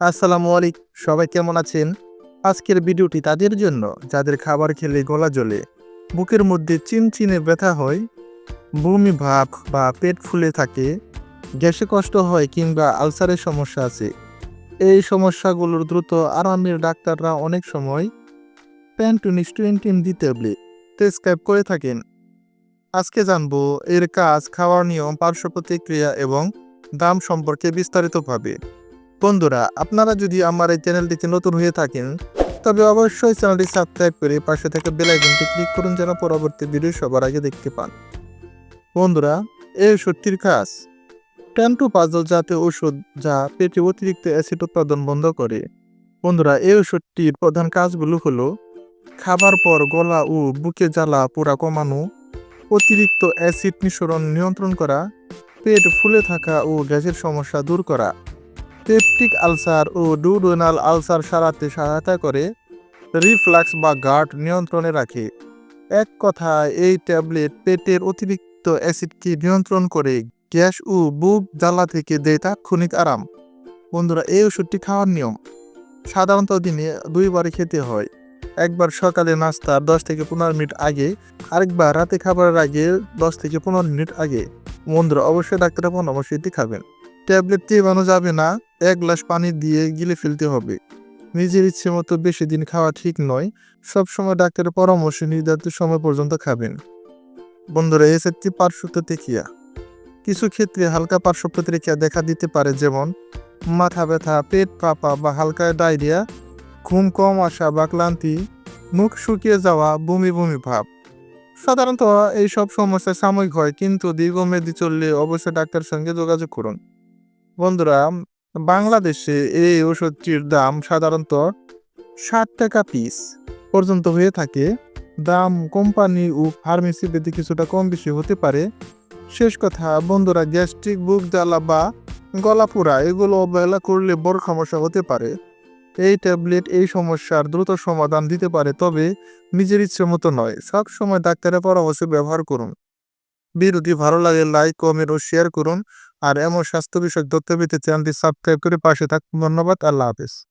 আসসালামু আলাইকুম, সবাই কেমন আছেন? আজকের ভিডিওটি তাদের জন্য, যাদের খাবার খেলে গলা জ্বলে, বুকের মধ্যে চিনচিনে ব্যথা হয়, বমি ভাব বা পেট ফুলে থাকে, গ্যাসে কষ্ট হয় কিংবা আলসারের সমস্যা আছে, এই সমস্যাগুলোর দ্রুত আরামের ডাক্তাররা অনেক সময় প্যান্টুনিস টোয়েন্টিন দিতে প্রেসক্রাইব করে থাকেন। আজকে জানব এর কাজ, খাওয়ার নিয়ম, পার্শ্ব প্রতিক্রিয়া এবং দাম সম্পর্কে বিস্তারিতভাবে। বন্ধুরা, আপনারা যদি আমার এই চ্যানেলটিতে নতুন হয়ে থাকেন, তবে অবশ্যই চ্যানেলটি সাবস্ক্রাইব করে পাশে থেকে বেল আইকনটি ক্লিক করুন যেন পরবর্তী ভিডিও সবার আগে দেখতে পান। বন্ধুরা, এই ওষুধটির কাজ। ট্যান্টু পাজল জাতীয় ওষুধ যা পেটে অতিরিক্ত অ্যাসিড উৎপাদন বন্ধ করে। বন্ধুরা, এই ওষুধটির প্রধান কাজগুলো হলো, খাবার পর গলা ও বুকে জ্বালা পোড়া কমানো, অতিরিক্ত অ্যাসিড নিঃসরণ নিয়ন্ত্রণ করা, পেট ফুলে থাকা ও গ্যাসের সমস্যা দূর করা। পেপটিক আলসার ও ডুডোনাল আলসার সারাতে সহায়তা করে, রিফ্লাক্স বা গার্ড নিয়ন্ত্রণে রাখে। এক কথায়, এই ট্যাবলেট পেটের অতিরিক্ত অ্যাসিডকে নিয়ন্ত্রণ করে, গ্যাস ও বুক জ্বালা থেকে দেয় তাৎক্ষণিক আরাম। বন্ধুরা, এই ওষুধটি খাওয়ার নিয়ম। সাধারণত দিনে দুইবারে খেতে হয়। একবার সকালে নাস্তার দশ থেকে পনেরো মিনিট আগে, আরেকবার রাতে খাবারের আগে দশ থেকে পনেরো মিনিট আগে। বন্ধুরা, অবশ্যই ডাক্তারের পরামর্শ এটি খাবেন। ট্যাবলেট চিবানো যাবে না। এক গ্লাস পানি দিয়ে গিলে ফেলতে হবে। নিজের ইচ্ছে মতো বেশি দিন খাওয়া ঠিক নয়, সবসময় ডাক্তারের পরামর্শ নির্ধারিত সময় পর্যন্ত খাবেন। বন্ধুরা এস একটি পার্শ্ব প্রতিক্রিয়া কিছু ক্ষেত্রে হালকা পার্শ্ব প্রতিক্রিয়া দেখা দিতে পারে, যেমন মাথা ব্যথা, পেট পাপা বা হালকা ডায়রিয়া, ঘুম কম আসা বা ক্লান্তি, মুখ শুকিয়ে যাওয়া, বমি বমি ভাব। সাধারণত এই সব সমস্যা সাময়িক হয়, কিন্তু দীর্ঘমেয়াদী চললে অবশ্যই ডাক্তারের সঙ্গে যোগাযোগ করুন। বন্ধুরা বাংলাদেশে এই ওষুধটির দাম সাধারণত ষাট টাকা পিস পর্যন্ত হয়ে থাকে। দাম কোম্পানি ও ফার্মেসি পেতে কিছুটা কম বেশি হতে পারে। শেষ কথা, বন্ধুরা, গ্যাস্ট্রিক, বুক জ্বালা বা গলা পোড়া এগুলো অবহেলা করলে বড় সমস্যা হতে পারে। এই ট্যাবলেট এই সমস্যার দ্রুত সমাধান দিতে পারে, তবে নিজের ইচ্ছে মতো নয়। সব সময় ডাক্তারের পরামর্শ ব্যবহার করুন। ভিডিওটি ভালো লাগে লাইক, কমেন্ট ও শেয়ার করুন। আর এমন স্বাস্থ্য বিষয়ক তথ্য পেতে চ্যানেলটি সাবস্ক্রাইব করে পাশে থাকুন। ধন্যবাদ। আল্লাহ হাফেজ।